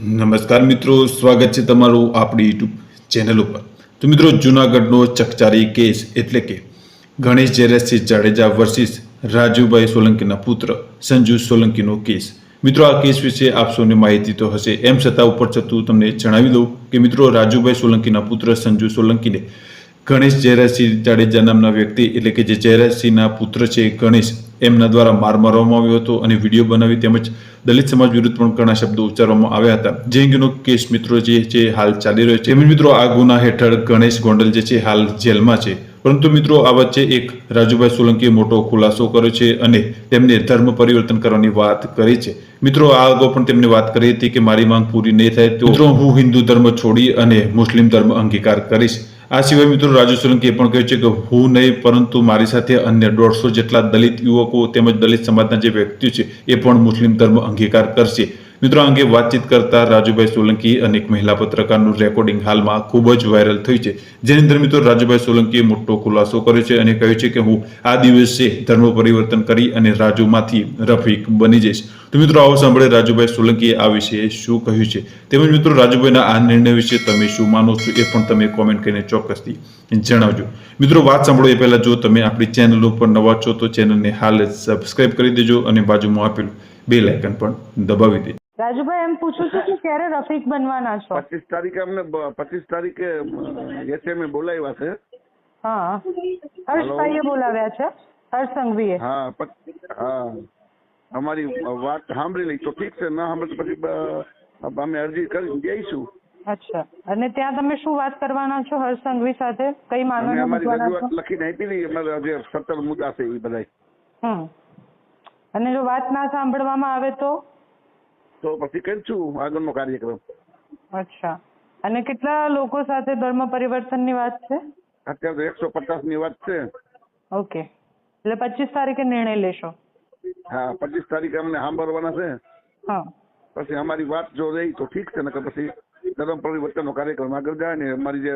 નમસ્કાર મિત્રો, સ્વાગત છે તમારું આપણી યુટ્યુબ ચેનલ ઉપર. તો મિત્રો, જૂનાગઢનો ચકચારી કેસ એટલે કે ગણેશ જયરાજસિંહ જાડેજા વર્સિસ રાજુભાઈ સોલંકીના પુત્ર સંજુ સોલંકીનો કેસ. મિત્રો, આ કેસ વિશે આપ સૌને માહિતી તો હશે એમ છતાં ઉપર છતું તમને જણાવી દઉં કે મિત્રો, રાજુભાઈ સોલંકીના પુત્ર સંજુ સોલંકીને ગણેશ જયરાજસિંહ જાડેજા નામના વ્યક્તિ એટલે કે જે જયરાજસિંહના પુત્ર છે ગણેશ એમના દ્વારા માર મારવામાં આવ્યો હતો અને વીડિયો બનાવી તેમજ દલિત સમાજ વિરુદ્ધ પણ ઘણા શબ્દો ઉચ્ચારવામાં આવ્યા હતા. જે અંગેનો કેસ મિત્રો જે છે, હાલ ચાલી રહ્યો છે. તેમજ મિત્રો આ ગુના હેઠળ ગણેશ ગોંડલ જે છે, હાલ જેલમાં છે. પરંતુ મિત્રો આ વચ્ચે એક રાજુભાઈ સોલંકીએ મોટો ખુલાસો કર્યો છે અને તેમને ધર્મ પરિવર્તન કરવાની વાત કરી છે. મિત્રો આ અગાઉ પણ તેમને વાત કરી હતી કે મારી માંગ પૂરી નહીં થાય. તો હું હિન્દુ ધર્મ છોડી અને મુસ્લિમ ધર્મ અંગીકાર કરીશ. આ સિવાય મિત્રો રાજુ સોલંકીએ પણ કહ્યું છે કે હું નહીં, પરંતુ મારી સાથે અન્ય દોઢસો જેટલા દલિત યુવકો તેમજ દલિત સમાજના જે વ્યક્તિઓ છે એ પણ મુસ્લિમ ધર્મ અંગીકાર કરશે. મિત્રો અંગે વાતચીત કરતા રાજુભાઈ સોલંકી અને એક મહિલા પત્રકારનું રેકોર્ડિંગ હાલમાં ખૂબ જ વાયરલ થયું છે. જેની અંદર મિત્રો, રાજુભાઈ સોલંકીએ મોટો ખુલાસો કર્યો છે અને કહ્યું છે કે હું આ દિવસે ધર્મ પરિવર્તન કરી અને રાજુમાંથી રફીક બની જઈશ. તો મિત્રો, આવો સાંભળે રાજુભાઈ સોલંકીએ આ વિશે શું કહ્યું છે. તેમજ મિત્રો, રાજુભાઈના આ નિર્ણય વિશે તમે શું માનો છો એ પણ તમે કોમેન્ટ કરીને ચોક્કસથી જણાવજો. મિત્રો, વાત સાંભળો એ પહેલાં જો તમે આપણી ચેનલ ઉપર નવા છો તો ચેનલને હાલ જ કરી દેજો અને બાજુમાં આપેલું બે લાઇકન પણ દબાવી દેજો. રાજુભાઈ એમ પૂછું છું કે ક્યારે રફીક બનવાના છો? પચીસ તારીખે અમને પચીસ તારીખે એસએમએ બોલાવ્યા છે. હા. હર્ષભાઈએ બોલાવ્યા છે હર્ષ સંઘવીએ હા હા. અમારી વાત સાંભળી લઈ તો ઠીક છે ના સાંભળે પછી અમે અરજી કરી જઈશું. અચ્છા. અને ત્યાં તમે શું વાત કરવાના છો હર્ષ સંઘવી સાથે? કઈ અમે માંગણીઓ અમારી રજૂઆત લખીને આપી દઈએ અમારા જે સત્તર મુદ્દા છે એ બધા હમ. અને જો વાત ના સાંભળવામાં આવે તો? તો પછી કરીશું આગળનો કાર્યક્રમ. અચ્છા. અને કેટલા લોકો સાથે ધર્મ પરિવર્તનની વાત છે? અત્યારે એકસો પચાસની વાત છે. ઓકે. એટલે પચીસ તારીખે નિર્ણય લેશો? હા પચીસ તારીખે અમને સાંભળવાના છે. હા. પછી અમારી વાત જો રહી તો ઠીક છે નકર પછી ધર્મ પરિવર્તનનો કાર્યક્રમ આગળ જાય ને અમારી જે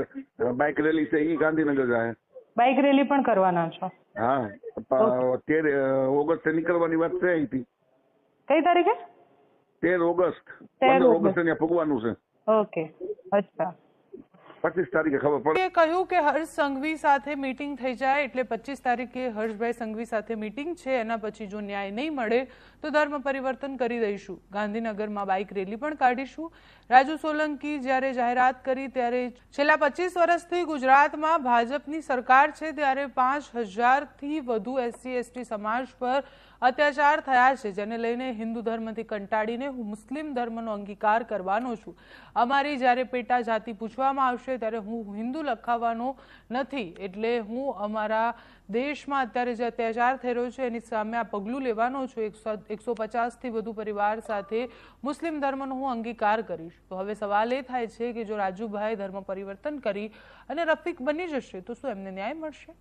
બાઇક રેલી છે એ ગાંધીનગર જાય. બાઇક રેલી પણ કરવાના છો? હા. અત્યારે તેર ઓગસ્ટે નીકળવાની વાત છે અહીંથી. કઈ તારીખે? તેર ઓગસ્ટ. પંદર ઓગસ્ટ. ત્યાં પૂગવાનું છે. ઓકે. અચ્છા. પચીસ તારીખે ખબર પડે. કહ્યું કે હર્ષ સંઘવી સાથે મીટિંગ થઈ જાય એટલે પચીસ તારીખે હર્ષભાઈ સંઘવી સાથે મીટિંગ છે. એના પછી જો ન્યાય નહીં મળે તો ધર્મ પરિવર્તન કરી દઈશું. ગાંધીનગરમાં બાઇક રેલી પણ કાઢીશું. રાજુ સોલંકી જ્યારે જાહેરાત કરી ત્યારે છેલ્લા પચીસ વર્ષથી ગુજરાતમાં ભાજપની સરકાર છે ત્યારે પાંચ હજારથી વધુ એસસી, એસટી સમાજ પર અત્યાચાર થયા છે, જેને લઈને હિન્દુ ધર્મથી કંટાળીને હું મુસ્લિમ ધર્મનો અંગીકાર કરવાનો છું. અમારી જ્યારે પેટા જાતિ પૂછવામાં આવશે ત્યારે હું હિન્દુ લખાવવાનો નથી. એટલે હું અમારા દેશમાં અત્યારે જે અત્યાચાર થઈ રહ્યો છે, એની સામે આ પગલું લેવાનો છું. એકસો પચાસથી વધુ પરિવાર સાથે મુસ્લિમ ધર્મનો હું અંગીકાર કરીશ. તો હવે સવાલ એ થાય છે કે જો રાજુભાઈ ધર્મ પરિવર્તન કરી અને રફીક બની જશે, તો શું એમને ન્યાય મળશે?